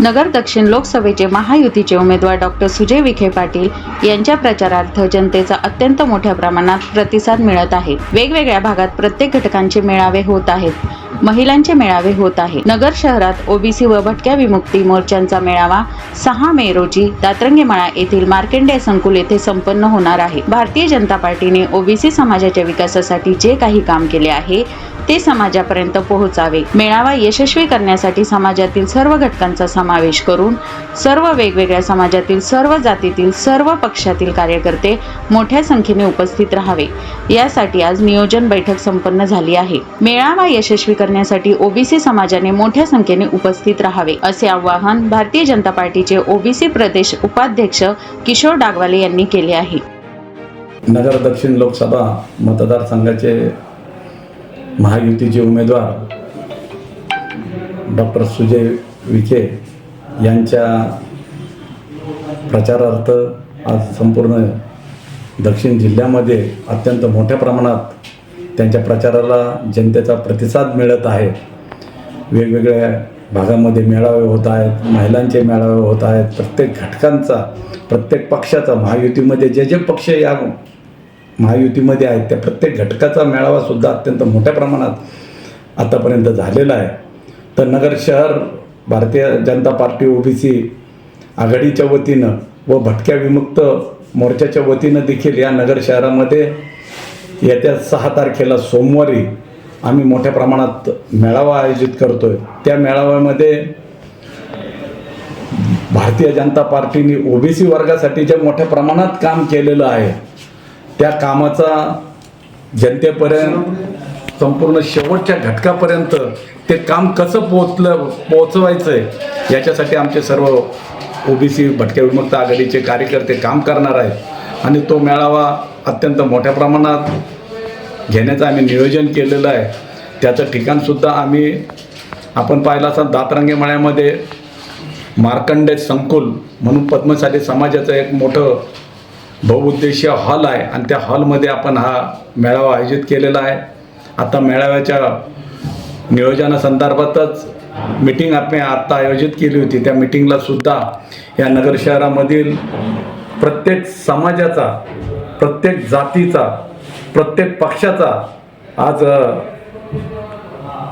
नगर दक्षिण लोकसभेचे महायुतीचे उमेदवार डॉक्टर सुजय विखे पाटील यांच्या प्रचारार्थ जनतेचा अत्यंत मोठ्या प्रमाणात प्रतिसाद मिळत आहे. वेगवेगळ्या भागात प्रत्येक घटकांचे मेळावे होत आहेत. महिलांचे मेळावे होत आहे नगर शहरात ओबीसी व भटक्या विमुक्ती मोर्चांचा मेळावा सहा मे रोजी दातरंगेमाळा येथील मार्केंडे संकुल येथे संपन्न होणार आहे. भारतीय जनता पार्टीने ओबीसी समाजाच्या विकासासाठी जे काही काम केले आहे ते समाजापर्यंत पोहोचावे. मेळावा यशस्वी करण्यासाठी समाजातील सर्व घटकांचा समावेश करून सर्व वेगवेगळ्या समाजातील सर्व जातीतील सर्व पक्षातील कार्यकर्ते मोठ्या संख्येने उपस्थित राहावे. यासाठी आज नियोजन बैठक संपन्न झाली आहे. मेळावा यशस्वी करण्यासाठी ओबीसी समाजाने मोठ्या संख्येने उपस्थित राहावे असे आवाहन भारतीय जनता पार्टीचे ओबीसी प्रदेश उपाध्यक्ष किशोर डागवाले यांनी केले आहे. नगर दक्षिण लोकसभा मतदारसंघाचे महायुतीचे उमेदवार डॉक्टर सुजय विखे यांच्या प्रचारार्थ आज संपूर्ण दक्षिण जिल्ह्यामध्ये अत्यंत मोठ्या प्रमाणात त्यांच्या प्रचाराला जनतेचा प्रतिसाद मिळत आहे. वेगवेगळ्या भागामध्ये मेळावे होत आहेत महिलांचे मेळावे होत आहेत. प्रत्येक घटकांचा प्रत्येक पक्षाचा महायुतीमध्ये जे जे पक्ष या महायुतीमध्ये आहेत त्या प्रत्येक घटकाचा मेळावा सुद्धा अत्यंत मोठ्या प्रमाणात आतापर्यंत झालेला आहे. तर नगर शहर भारतीय जनता पार्टी ओबीसी आघाडीच्या वतीनं व भटक्या विमुक्त मोर्चाच्या वतीनं देखील या नगर शहरामध्ये येत्या सहा तारखेला सोमवारी आम्ही मोठ्या प्रमाणात मेळावा आयोजित करतोय. त्या मेळाव्यामध्ये भारतीय जनता पार्टीने ओबीसी वर्गासाठी जे मोठ्या प्रमाणात काम केलेलं आहे त्या कामाचा जनतेपर्यंत संपूर्ण शेवटच्या घटकापर्यंत ते काम कसं पोचलं पोचवायचं आहे याच्यासाठी आमचे सर्व ओबीसी भटक्या विमुक्त आघाडीचे कार्यकर्ते काम करणार आहेत. आणि तो मेळावा अत्यंत मोठ्या प्रमाणात घेण्याचं आम्ही नियोजन केलेलं आहे. त्याचं ठिकाणसुद्धा आम्ही आपण पाहिलं असं दातरंगे मळ्यामध्ये मार्कंडे संकुल म्हणून पद्मशाली समाजाचं एक मोठं बहुउद्देशीय हॉल आहे आणि त्या हॉलमध्ये आपण हा मेळावा आयोजित केलेला आहे. आता मेळाव्याच्या नियोजनासंदर्भातच मिटिंग आपण आत्ता आयोजित केली होती. त्या मिटिंगला सुद्धा या नगर शहरामधील प्रत्येक समाजाचा प्रत्येक जातीचा प्रत्येक पक्षाचा आज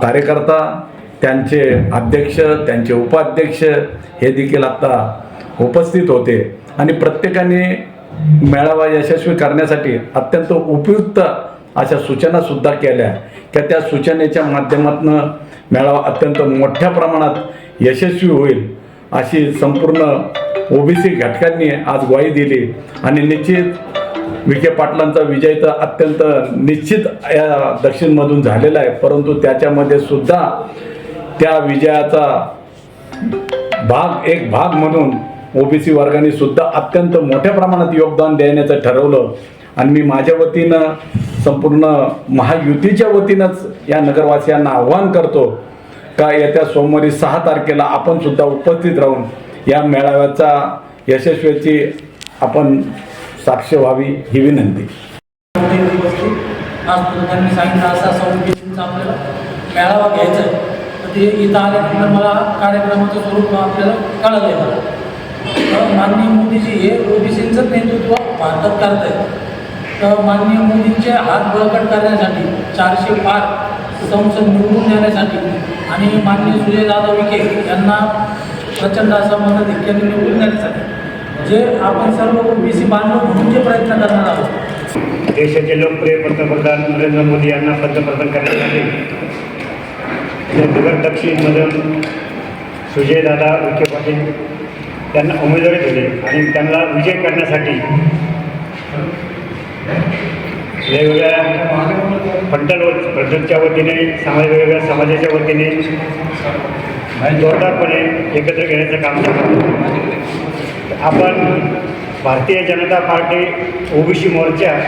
कार्यकर्ता त्यांचे अध्यक्ष त्यांचे उपाध्यक्ष हे देखील आता उपस्थित होते. आणि प्रत्येकाने मेळावा यशस्वी करण्यासाठी अत्यंत उपयुक्त अशा सूचनासुद्धा केल्या. की त्या सूचनेच्या माध्यमातून मेळावा अत्यंत मोठ्या प्रमाणात यशस्वी होईल अशी संपूर्ण ओबीसी घटकांनी आज ग्वाही दिली. आणि निश्चित विखे पाटलांचा विजय तर अत्यंत निश्चित या दक्षिणमधून झालेला आहे. परंतु त्याच्यामध्ये सुद्धा त्या विजयाचा भाग एक भाग म्हणून ओबीसी वर्गाने सुद्धा अत्यंत मोठ्या प्रमाणात योगदान देण्याचं ठरवलं. आणि मी माझ्या वतीनं संपूर्ण महायुतीच्या वतीनंच या नगरवासियांना आव्हान करतो का येत्या सोमवारी सहा तारखेला आपण सुद्धा उपस्थित राहून या मेळाव्याचा यशस्वीची आपण साक्ष व्हावी ही विनंती. आज त्यांनी सांगितलं असा आपल्याला मेळावा घ्यायचा आहे. तर ते इथं आल्यानंतर मला कार्यक्रमाचं स्वरूप आपल्याला कळलं आहे मला. तर माननीय मोदीजी हे ओबीसींचं नेतृत्व भारतात करत आहेत तर माननीय मोदींचे हात बळकट करण्यासाठी चारशे पार संसद निवडून देण्यासाठी आणि माननीय सुजयदादा विखे यांना प्रचंड असा मताधिक्याने निवडून देण्यासाठी. जे आपण सर्व ओबीसी बांधव म्हणून जे प्रयत्न करणार आहोत. देशाचे लोकप्रिय पंतप्रधान नरेंद्र मोदी यांना पंतप्रधान करण्यासाठी नगर सुजय सुजयदादा विखे पाटील त्यांना उमेदवारी दिली आणि त्यांना विजय करण्यासाठी वेगवेगळ्या फंटल फंटलच्या वतीने समाज वेगवेगळ्या समाजाच्या वतीने जोरदारपणे एकत्र घेण्याचं काम चालू आपण भारतीय जनता पार्टी ओबीसी मोर्चा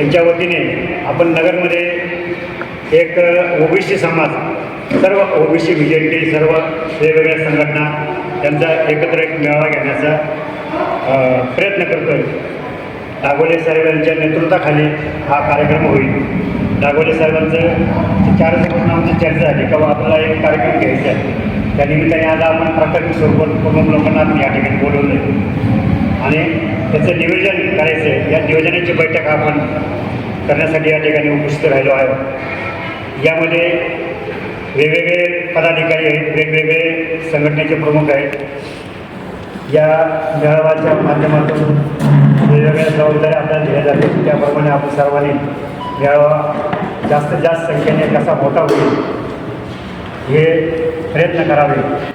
यांच्या वतीने आपण नगरमध्ये एक ओबीसी समाज सर्व ओबीसी व्हिजेंटी सर्व वेगवेगळ्या संघटना त्यांचा एकत्र एक मेळावा घेण्याचा प्रयत्न करतो आहे दागोले साहेब यांच्या नेतृत्वाखाली हा कार्यक्रम होईल. दागोले साहेबांचं चार दिवसापासून आमची चर्चा झाली का आपल्याला एक कार्यक्रम घ्यायचा आहे. त्या निमित्ताने आज आपण प्राथमिक स्वरूपात प्रमुख लोकांना आपण या ठिकाणी बोलवलं आणि त्याचं नियोजन करायचं आहे या नियोजनाची बैठक आपण करण्यासाठी या ठिकाणी उपस्थित राहिलो आहे यामध्ये वेगवेगळे पदाधिकारी आहेत वेगवेगळे संघटनेचे प्रमुख आहेत. या मेळाव्याच्या माध्यमातून वेगवेगळ्या जबाबदाऱ्या आपल्याला दिल्या जातील त्याप्रमाणे आपण सर्वांनी मेळावा जास्तीत जास्त संख्येने कसा मोठा होईल हे प्रयत्न करावे.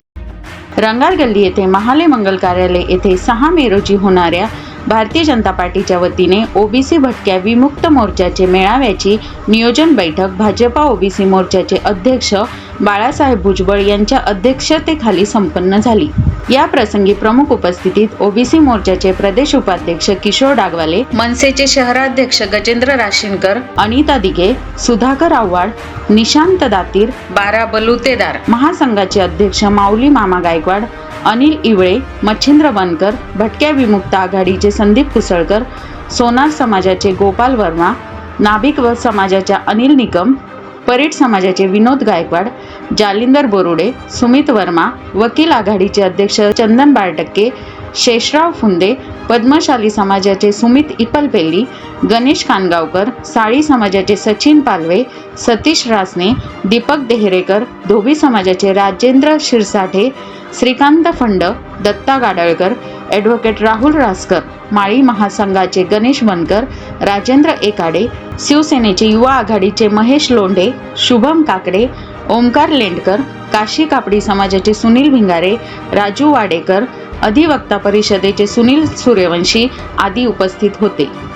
रंगार गल्ली येथे महाले मंगल कार्यालय येथे सहा मे रोजी होणाऱ्या भारतीय जनता पार्टीच्या वतीने ओबीसी भटक्या विमुक्त मोर्चाचे मेळाव्याची नियोजन बैठक भाजपा ओबीसी मोर्चाचे अध्यक्ष बाळासाहेब भुजबळ यांच्या अध्यक्षतेखाली संपन्न झाली. या प्रसंगी प्रमुख उपस्थितीत ओबीसी मोर्चाचे प्रदेश उपाध्यक्ष किशोर डागवाले मनसेचे शहराध्यक्ष गजेंद्र राशीनकर अनिता दिघे सुधाकर आव्हाड निशांत दातीर बारा बलुतेदार महासंघाचे अध्यक्ष माऊली मामा गायकवाड अनिल इवळे मच्छिंद्र बनकर भटक्या विमुक्त आघाडीचे संदीप कुसळकर सोनार समाजाचे गोपाल वर्मा नाभिक व समाजाच्या अनिल निकम परीट समाजाचे विनोद गायकवाड जालिंदर बोरुडे सुमित वर्मा वकील आघाडीचे अध्यक्ष चंदन बारटक्के शेषराव फुंदे पद्मशाली समाजाचे सुमित इपलपेल्ली गणेश कानगावकर साळी समाजाचे सचिन पालवे सतीश रासने दीपक देहरेकर धोबी समाजाचे राजेंद्र शिरसाठे श्रीकांत फंड दत्ता गाडळकर ॲडव्होकेट राहुल रासकर माळी महासंघाचे गणेश बनकर राजेंद्र एकाडे शिवसेनेचे युवा आघाडीचे महेश लोंढे शुभम काकडे ओमकार लेंडकर काशी कापडी समाजाचे सुनील भिंगारे राजू वाडेकर अधिवक्ता परिषदेचे सुनील सूर्यवंशी आदी उपस्थित होते.